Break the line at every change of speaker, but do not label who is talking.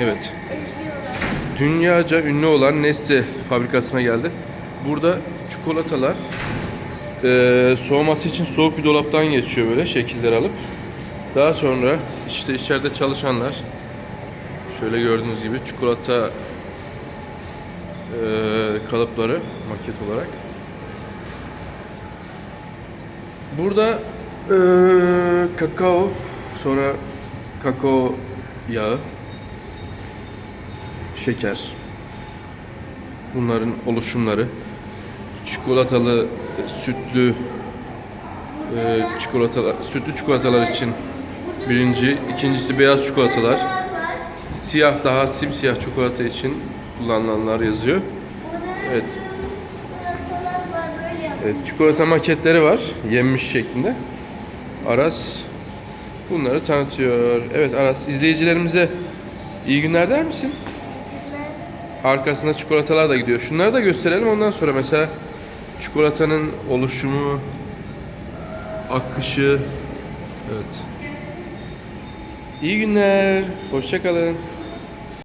Evet. Dünyaca ünlü olan Nestle fabrikasına geldi. Burada çikolatalar eee, soğuması için soğuk bir dolaptan geçiyor böyle şekiller alıp. Daha sonra işte içeride çalışanlar şöyle gördüğünüz gibi çikolata eee, kalıpları maket olarak. Burada eee, kakao sonra kakao yağı şeker. Bunların oluşumları. Çikolatalı, sütlü e, çikolatalar, sütlü çikolatalar için birinci, ikincisi beyaz çikolatalar. Siyah daha simsiyah çikolata için kullanılanlar yazıyor. Evet. Evet çikolata maketleri var yenmiş şeklinde. Aras bunları tanıtıyor. Evet Aras izleyicilerimize iyi günler der misin? Arkasında çikolatalar da gidiyor. Şunları da gösterelim ondan sonra mesela çikolatanın oluşumu, akışı. Evet. İyi günler. Hoşça kalın.